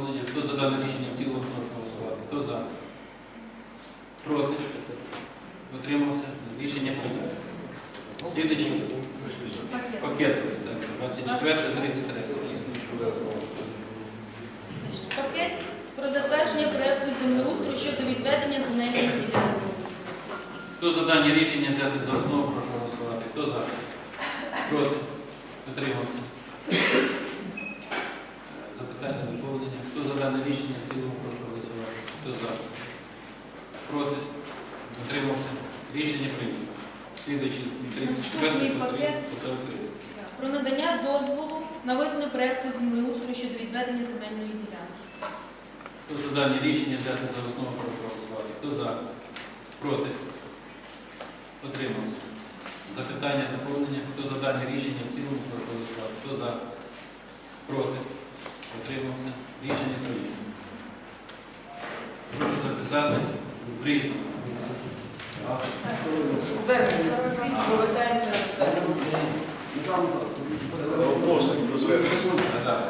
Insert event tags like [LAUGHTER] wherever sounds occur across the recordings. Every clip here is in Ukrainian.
доповнення. Хто за дане рішення в цілому прошу голосувати? Хто за? Проти? Утримався? Рішення прийнято. Слідуючий пакет. 24 33 Пакет про затвердження проекту землеустрою щодо відведення земельної ділянки. Хто за дані рішення взяти за основу, прошу голосувати. Хто за? Проти? Утримався? Запитання, доповнення. Хто за дане рішення в цілому, прошу голосувати. Хто за? Проти? Утримався? Рішення прийнято. Слідуючий 34 Наступний по 43. Про надання дозволу на виконання проекту землеустрою щодо відведення земельної ділянки. Хто за дані рішення взяти за основу, прошу голосувати. Хто за? Проти? Утримався? Запитання, доповнення. Хто за дані рішення в цілому, прошу голосувати. Хто за? Проти? Утримався? Рішення прийнято. Прошу записатись в різному.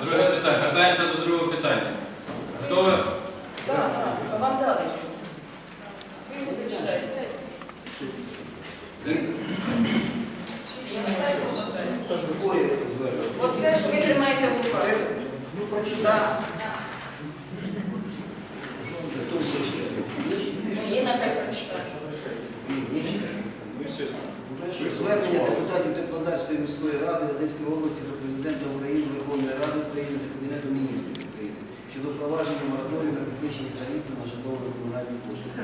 Друге питання. Вертаємося до другого питання. Хто ви? Так, так, вам дали. Ви зачитаєте. Я не знаю, що читаю. Оце, що ви тримаєте в руках. Нехай. Звернення депутатів Теплодарської міської ради Одеської області до Президента України, Верховної Ради України та Кабінету міністрів України щодо впровадження мораторію на підвищення тарифів на житлово-комунальні послуги.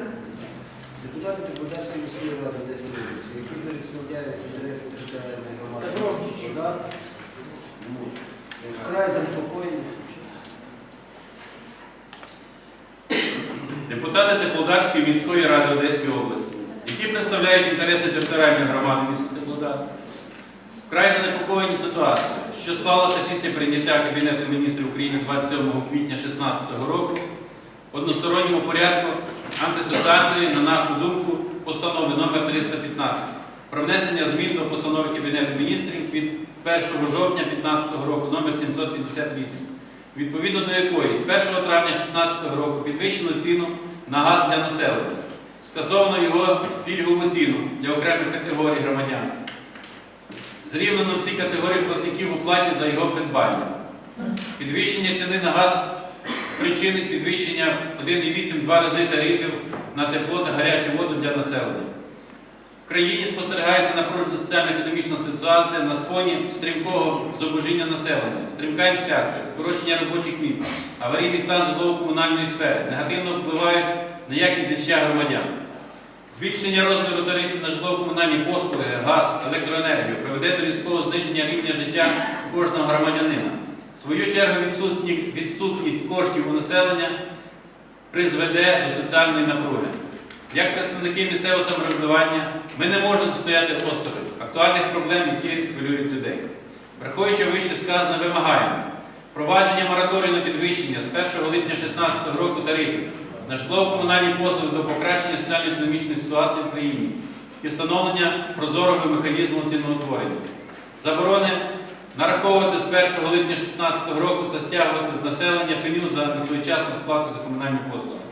Депутати Теплодарської міської ради Одеської області, які представляють інтереси територіальної громади ну, вкрай занепокоєні. Депутати Теплодарської міської ради Одеської області, які представляють інтереси територіальної громади міста Теплодар, вкрай занепокоєні ситуацією, що склалася після прийняття Кабінету міністрів України 27 квітня 2016 року в односторонньому порядку антисоціальної, на нашу думку, постанови номер 315 про внесення змін до постанови Кабінету міністрів від 1 жовтня 2015 року номер 758 відповідно до якої з 1 травня 2016 року підвищено ціну на газ для населення, скасовано його пільгову ціну для окремих категорій громадян, зрівнено всі категорії платників у платі за його придбання. Підвищення ціни на газ причинить підвищення 1,8-2 рази тарифів на тепло та гарячу воду для населення. В країні спостерігається напружена соціально-економічна ситуація на фоні стрімкого зубожіння населення, стрімка інфляція, скорочення робочих місць, аварійний стан житлово-комунальної сфери негативно впливають на якість життя громадян. Збільшення розміру тарифів на житлово-комунальні послуги, газ, електроенергію приведе до різкого зниження рівня життя кожного громадянина. В свою чергу відсутні- відсутність коштів у населення призведе до соціальної напруги. Як представники місцевого самоврядування, ми не можемо стояти осторонь актуальних проблем, які хвилюють людей. Враховуючи вище сказане, вимагаємо впровадження мораторію на підвищення з 1 липня 2016 року тарифів на житлово-комунальні послуги до покращення соціально-економічної ситуації в країні і встановлення прозорого механізму ціноутворення. Заборони нараховувати з 1 липня 2016 року та стягувати з населення пеню за несвоєчасну сплату за комунальні послуги.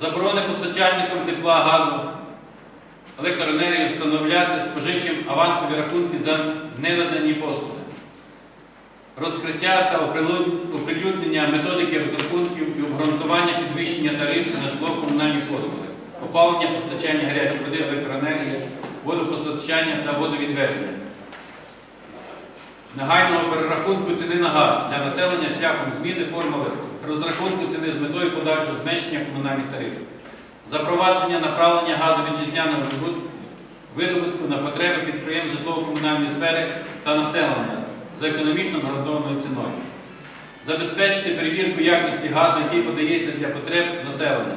Заборони постачальникам тепла, газу, електроенергії встановляти споживчим авансові рахунки за ненадані послуги. Розкриття та оприлюднення методики розрахунків і обґрунтування підвищення тарифів на житлово-комунальні послуги, опалення, постачання гарячої води, електроенергії, водопостачання та водовідвезення. Негайного перерахунку ціни на газ для населення шляхом зміни формули розрахунку ціни з метою подальшого зменшення комунальних тарифів. Запровадження направлення газу вітчизняного видобутку на потреби підприємств житлово-комунальної сфери та населення за економічно гарантованою ціною. Забезпечити перевірку якості газу, який подається для потреб населення.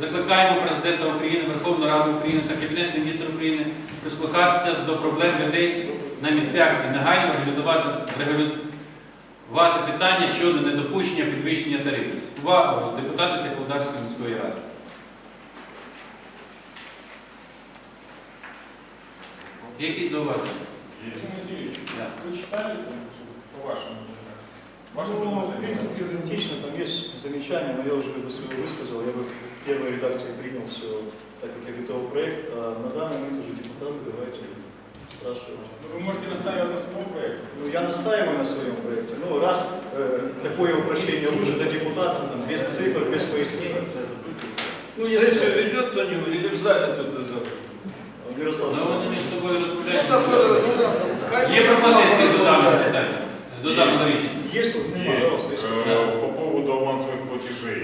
Закликаємо Президента України, Верховну Раду України та Кабінет міністрів України прислухатися до проблем людей на місцях і негайно регулювати, регулювати питання щодо недопущення підвищення тарифів. З повагою депутати Теплодарської міської ради. Є Якісь зауваження? Алексей Васильевич, Да. вы читали там, по вашему? Ваше Ну, предложение? принципе, идентично, там есть замечания, но я уже как бы свое высказал, я бы в первой редакции принял все, так как я готовил проект, а на данный момент уже депутаты, давайте спрашивают. Вы можете настаивать на своем проекте. Ну, я настаиваю на своем проекте. Ну, раз э, такое упрощение лучше для депутатов, там, без цифр, без пояснений. Ну, если Сессию ведет кто-нибудь или в зале тут это? Мирослав, Ну, вони між собою Ну, розмовляють. так, ну, да. Хай Є буде пропозиції до мало. даного питання, до даного рішення. есть вот, Есть. пожалуйста, если... Э, По поводу авансовых платежей.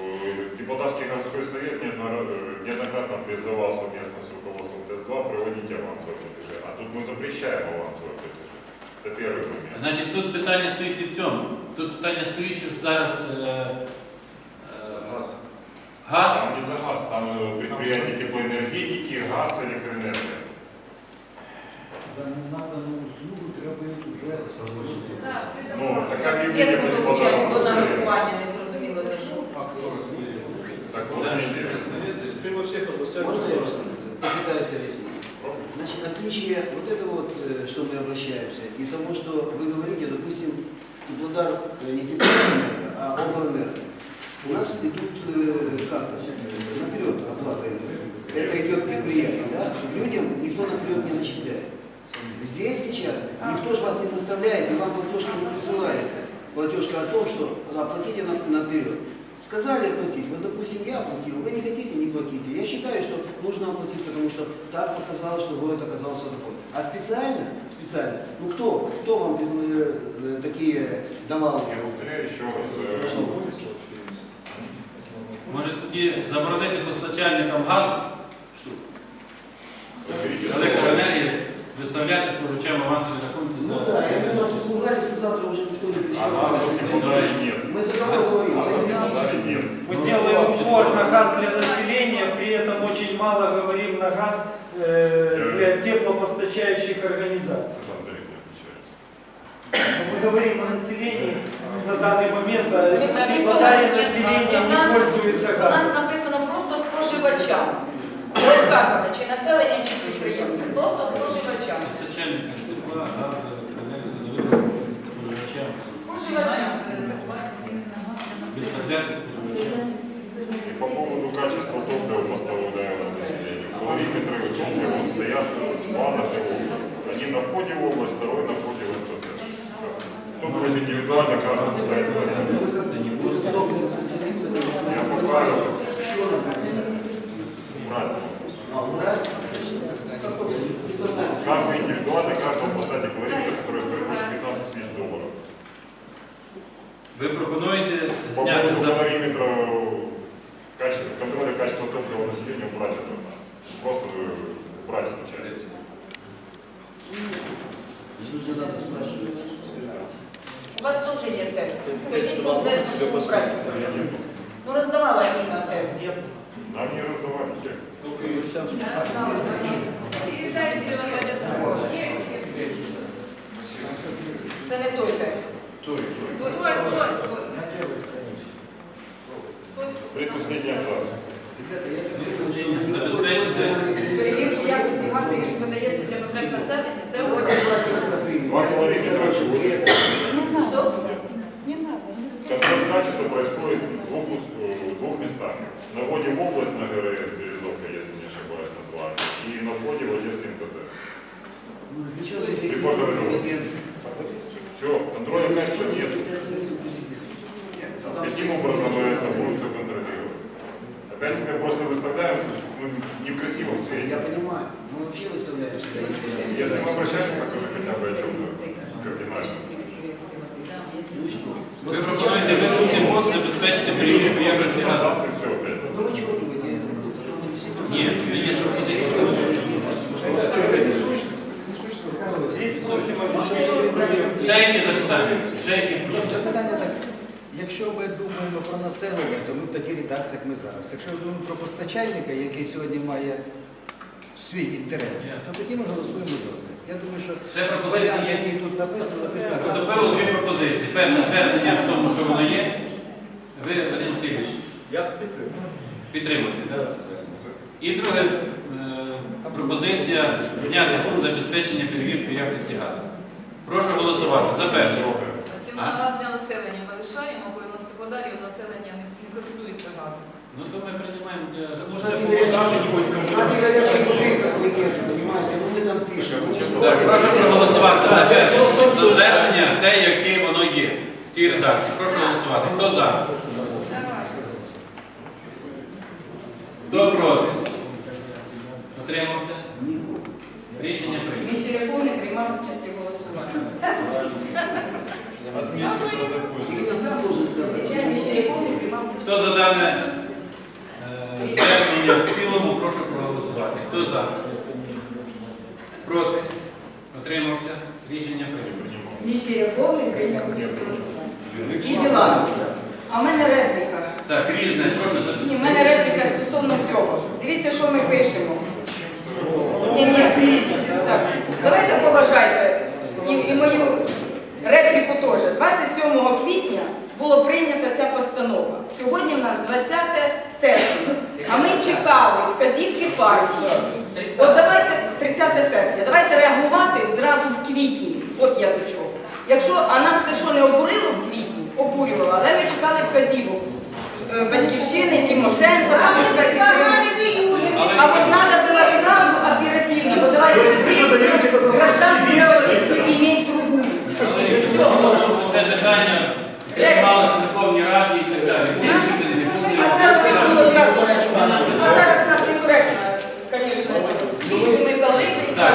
Э, Депутатский городской совет неодноро- э, неоднократно призывал совместно с руководством ТЭС-2 проводить авансовые платежи. А тут мы запрещаем авансовые платежи. Это первый момент. Значить, тут питання стоїть не в цьому. Тут питання стоїть, що зараз е, е, газ. Там не за газ, там э, предприятия теплоэнергетики, газ, электроэнергия. За ненадану услугу треба вже Ну, така Світ відповідь не не получають, бо подала. Попытаюсь объяснить? Значит, отличие вот этого вот, э, что мы обращаемся, и того, что вы говорите, допустим, Теплодар, э, не Теплоэнерго, а Облэнерго. У нас идут э, как наперед оплата. Это идет предприятие, да? Людям никто наперед не начисляет. Здесь сейчас никто же вас не заставляет, и вам платежка не присылается. Платежка о том, что оплатите на- наперед. Сказали оплатить, вот допустим я оплатил, вы не хотите, не платите. Я считаю, что нужно оплатить, потому что так показалось, что город оказался такой. А специально, специально, ну кто, кто вам э, э, такие давал? Я повторяю еще раз. э, Може тоді заборонити постачальникам газу берите слово. електроенергії виставляти споживачам авансові рахунки Ну за да, я думаю, что испугались, и завтра уже никто не пришел. А газа в Теплодаре нет. Мы за кого говорим? Газа За в Теплодаре экономический. нет. Мы делаем упор на газ для населения, при этом очень мало говорим на газ э, для теплопостачающих организаций. Сам тариф не отличается. Но мы говорим о населении на данный момент, а Ні, на в нікого Теплодаре нет население газу. У не нас- пользуется У нас газом. написано просто споживачам. Не вказано, чи населення, чи підприємство. Просто споживачам. постачальникам тепла, газу, електроенергії, садовим И по поводу качества топлива мы оставляем населению. Калориметры топлива стоят два на всю область. Один на входе в область, второй на входе в МТЗ. Кто будет индивидуально, каждый ставит Це не той текст. Предпоследняя абзац. Ребята, я так забезпечити Перевірки якості газу, який подається для потреб населення, це Давайте убрати. брать просто пример. Два километра всего лишь. Що? Контроль качества происходит в двух, ус- э, в двух местах. На входе в область Каким образом мы это будем все контролировать? Опять себя просто выставляем ну, не в красивом Я свете. понимаю, мы вообще выставляем себя. Если мы обращаемся, так уже хотя бы о чем-то кардинально. Ну и что? ви пропонуєте виключний блок забезпечити перевірку якості газу. Абзац и все опять. Ну вы чего думаете, это будет? Потом мы действительно- Ні, є ж пропозиція. Здесь просим обеспечить проверку. Ще які запитання? Ще які пропозиції? Запитання таке. Якщо ми думаємо про населення, то ми в такій редакції, як ми зараз. Якщо ми думаємо про постачальника, який сьогодні має свій інтерес, то тоді ми голосуємо за. Я думаю, що Ще пропозиції варіант, який тут написано, написано. Поступило дві пропозиції. Перше звернення в тому, що воно є. Ви, Вадим Васильович, Я підтримую. підтримуєте. І друга е, пропозиція зняти пункт забезпечення перевірки якості газу. Прошу голосувати. За перше. Національна газ для населення ми лишаємо Ну то ми приймаємо для... У нас и горячий, у нас и горячий воды, как вы нет, понимаете, ну мы там пишем. Так, прошу проголосувати за те, за звернення, те, яке воно є в цій редакції. Прошу голосувати. Хто за? Хто проти? Утримався? Рішення прийнято. Міщеряков не приймав участі в голосуванні. Хто за дане е, звернення в цілому, прошу проголосувати. Хто за? Проти? Утримався? Рішення прийнято. Міщеряков не прийняв участі в. І Білан. А в мене репліка. Так, різне, прошу за. Ні, в мене репліка стосовно цього. Дивіться, що ми пишемо. Ні, ні. Так, давайте поважайте і, і мою репліку теж. 27 квітня було прийнята ця постанова. Сьогодні в нас 20 серпня. А ми чекали вказівки партії. От давайте 30 серпня, давайте реагувати зразу в квітні. От я до чого. Якщо, а нас це що не обурило в квітні? Обурювало, але ми чекали вказівок. Е, Батьківщини, Тимошенко, там ми тепер підтримуємо. А вот надо было сразу оперативно. Вот давайте иметь другую. Але тому що це питання приймалося в Верховній Раді і так далі. Буде чи не буде, А зараз ж було так, а зараз нас некоректно, конечно. І ми залили. Так,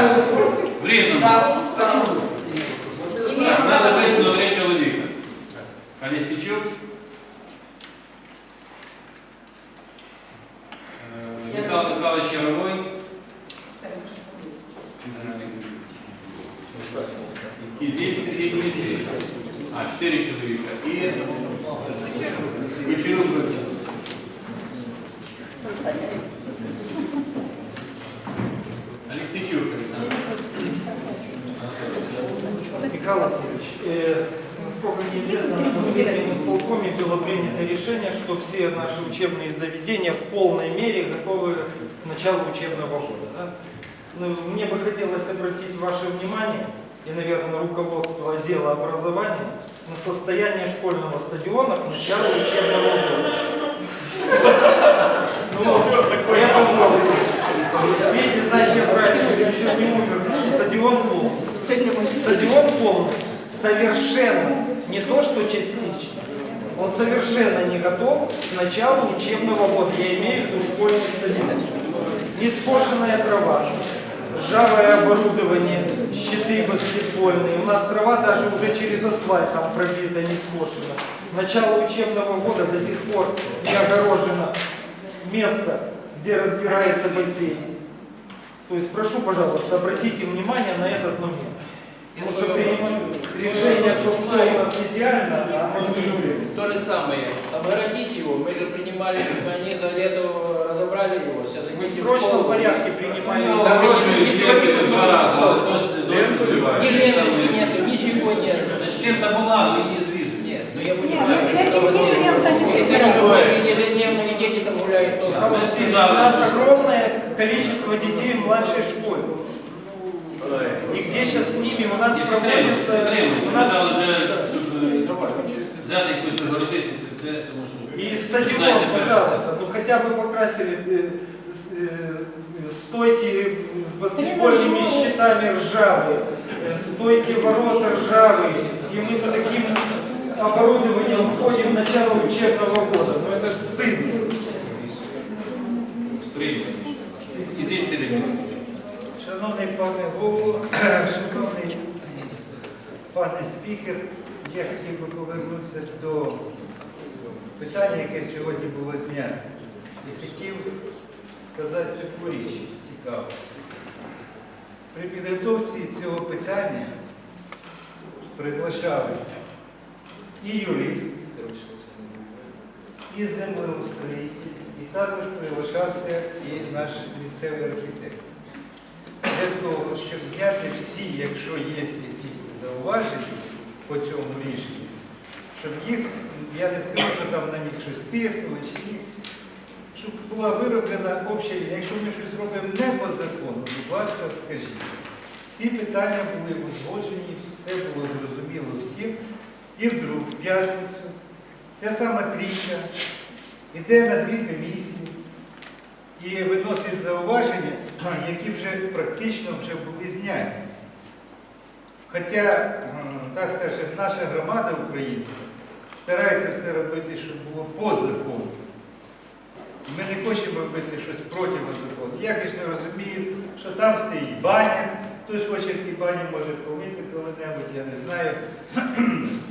в різному. Да, Так, у нас записано три чоловіка. Алісічук. е, Михайло Михайлович Яровой. Кізіль Сергій Дмитрійович. А, чотири чоловіка. І Вечерюк. Алексійчук Олександр. Михаил Васильевич, э, насколько мне известно, на последнем исполкоме было принято решение, что все наши учебные заведения в полной мере готовы к началу учебного года. да? Ну, мне бы хотелось обратить ваше внимание и, наверное, руководство отдела образования на состояние школьного стадиона к началу учебного года. Ну, поэтому, видите, значит, я правильно если не умер, стадион мої. Стадион полностью совершенно, не то что частично, он совершенно не готов к началу учебного года. Я имею в виду школьный стадион. Неспошенная трава, ржавое оборудование, щиты баскетбольные. У нас трава даже уже через асфальт там пробита, не скошена. Начало учебного года до сих пор не огорожено место, где разбирается бассейн. То есть прошу, пожалуйста, обратите внимание на этот момент. Потому что решение, что все у нас идеально, а оно не идеально. То же самое. Обгородить его. Мы же принимали, они за лето разобрали его. Сейчас Мы в идите срочном школу. порядке принимали. Ну, Там огороджують ні- тільки ні- два рази, але хтось дощ Ни зливає. ленточки нету, ничего нет. Лента була, але її зрізали. Нет, ну я понимаю. Если они гуляют ежедневно, и дети там гуляют, то... Михаил Васильевич, У нас огромное количество детей в младшей школе. И где сейчас с ними у нас проводится... У Ми нас... дали вже, щоб е, взяти якусь огородити це все, тому що И стадион, починається перше. пожалуйста, ну хотя бы покрасили э, с- э, стойки с баскетбольными щитами ржавые, э, стойки ворота ржавые, и мы с таким оборудованием входим в начало учебного года. Ну это же стыдно. Прийняли. Кізіль Сергій Дмитрович. Шановний пане голово, [CLEARS THROAT] шановний пане спікер, я хотів би повернутися до питання, яке сьогодні було знято. І хотів сказати таку річ цікаву. При підготовці цього питання приглашалися і юрист, і землеустроїтель, і також приглашався і наш місцевий архітектор для того, щоб зняти всі, якщо є якісь зауваження по цьому рішенню, щоб їх, я не скажу, що там на них щось тиснули, чи ні, щоб була вироблена обща, лінія. якщо ми щось робимо не по закону, будь ласка, скажіть. Всі питання були узгоджені, все було зрозуміло всім. І вдруг, в п'ятницю, ця сама трійка йде на дві комісії і виносить зауваження, які вже практично вже були зняті. Хоча, так скажемо, наша громада українська старається все робити, щоб було по закону. Ми не хочемо робити щось проти закону. Я, звісно, розумію, що там стоїть баня, хтось хоче в тій бані може помитися коли-небудь, я не знаю.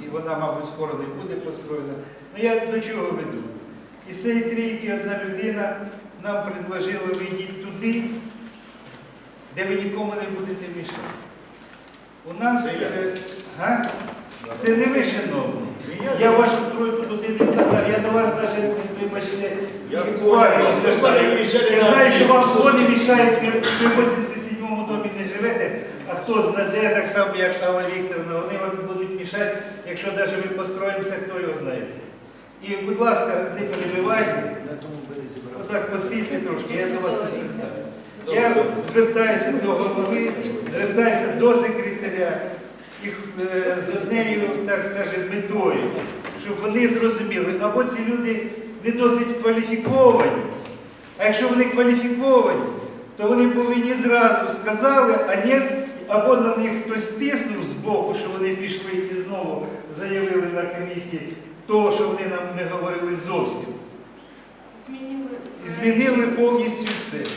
І вона, мабуть, скоро не буде построєна. Ну я до чого веду? Із цієї трійки одна людина нам предложила, ви йдіть туди, де ви нікому не будете мішати. У нас. Це е. Це не ви, шановні. Я вашу тройку туди не казав, я до вас навіть, вибачте, Я уваги Я знаю, що вам зло не мішає, ви в 87-му домі не живете, а хто знаде, так само, як Алла Вікторовна, вони вам будуть мішати, якщо навіть ми построїмося, хто його знає. І, будь ласка, не перебивайте, отак посидьте трошки, я до вас не звертаю. Я звертаюся до голови, звертаюся до секретаря і е, з однією, так скажемо, метою, щоб вони зрозуміли, або ці люди не досить кваліфіковані, а якщо вони кваліфіковані, то вони повинні зразу сказали, а ні, або на них хтось тиснув з боку, що вони пішли і знову заявили на комісії того, що вони нам не говорили зовсім. І змінили повністю все.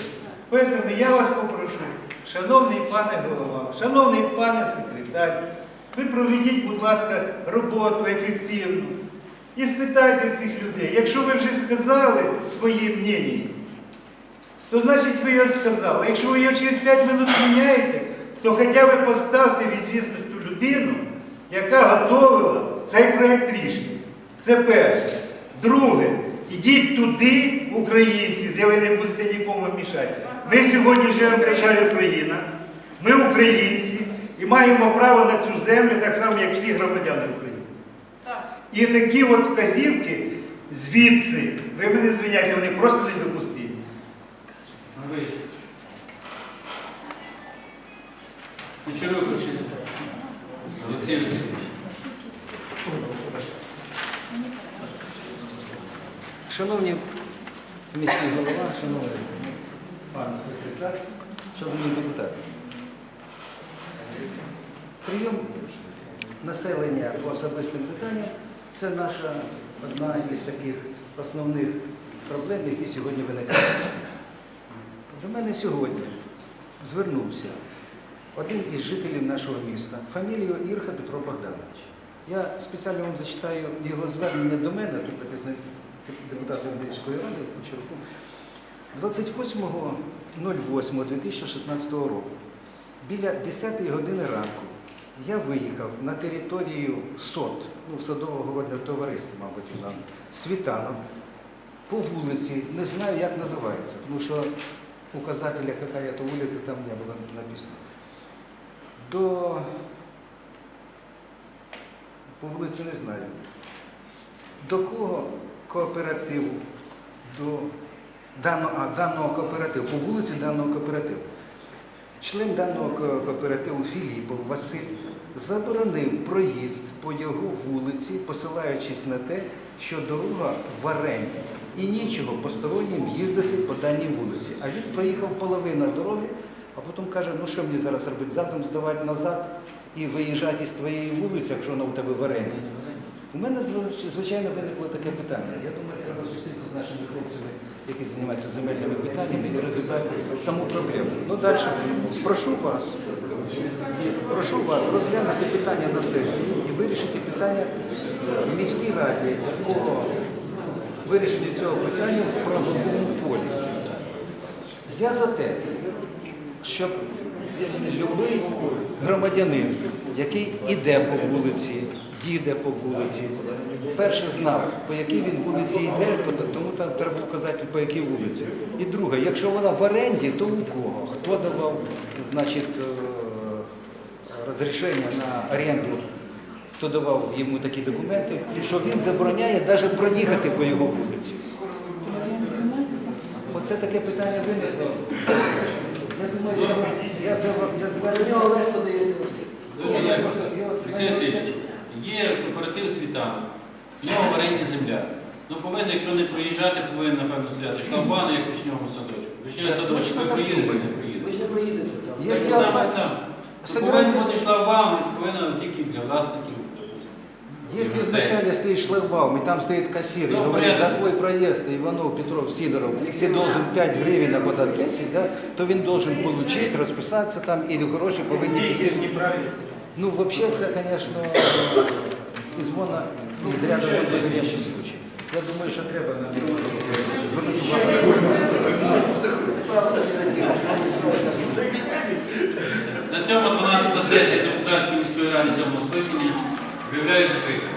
Тому я вас попрошу, шановний пане голова, шановний пане секретар, ви проведіть, будь ласка, роботу ефективну і спитайте цих людей. Якщо ви вже сказали своє мнення, то значить ви його сказали. Якщо ви його через 5 минут міняєте, то хоча б поставте в ізвісність ту людину, яка готовила цей проєкт рішення. Це перше. Друге, ідіть туди, українці, де ви не будете нікому мішати. Ми сьогодні живемо в державі Україна, ми українці і маємо право на цю землю так само, як всі громадяни України. І такі от вказівки звідси, ви мене звиняйте, вони просто недопустимі. Виїзд. Кучерюк Олексій Васильович. Шановні міський голова, шановний пан секретар, шановні депутати. Прийом населення по особистим питанням це наша одна із таких основних проблем, які сьогодні виникають. До мене сьогодні звернувся один із жителів нашого міста, фамілію Ірха Петро Богданович. Я спеціально вам зачитаю його звернення до мене, тут написано депутатом Львівської ради Кучерку, 28.08.2016 року. Біля 10 години ранку я виїхав на територію СОТ, ну, садово-городного товариства, мабуть, там, світанок, по вулиці, не знаю, як називається, тому що указателя, яка то вулиця, там не було написано. До по вулиці не знаю. До кого кооперативу? До даного, а, даного кооперативу, по вулиці даного кооперативу. Член даного кооперативу Філіпов Василь заборонив проїзд по його вулиці, посилаючись на те, що дорога в оренді і нічого постороннім їздити по даній вулиці. А він проїхав половину дороги, а потім каже, ну що мені зараз робити, задом здавати назад і виїжджати з твоєї вулиці, якщо вона у тебе в оренді. У мене звичайно виникло таке питання. Я думаю, треба зустрітися з нашими хлопцями, які займаються земельними питаннями і розібрати саму проблему. Ну далі прошу вас, прошу вас розглянути питання на сесії і вирішити питання в міській раді по вирішенню цього питання в правовому полі. Я за те, щоб будь-який громадянин, який іде по вулиці, їде по вулиці, перше знав, по якій він вулиці йде, тому там треба вказати, по якій вулиці. І друге, якщо вона в оренді, то у кого? Хто давав е, розрішення на оренду, хто давав йому такі документи, що він забороняє навіть проїхати по його вулиці. Оце таке питання виникло. Я думаю, я, я, я зверню легко дається. Дуже. Олексій Васильович, є кооператив світанок, в нього в оренді земля. Ну повинен, якщо не проїжджати, повинен, напевно, стояти шлагбаум, як в вишньовому садочку. Вишньовий садочок, ви проїдете, не Ви ж не проїдете там. Так Якщо саме там. Повинен бути шлагбаум, і повинен тільки для власників, допустимо. Если вначале стоит шлагбаум, и там стоит кассир, и Ну, говорит, за порядок. твой проезд, Иванов, Петров, Сидоров, ты должен 5 гривен на податки, да, то він должен получить, розписатися там, і гроші повинні Деньги же піти. неправильно. Ну, вообще, це, конечно, із вона, ну, з ряду вон подходящий случай. Я думаю, що треба на звернути увагу. На цьому 12 сесія депутатської міської ради 7 скликання виявляю закритою.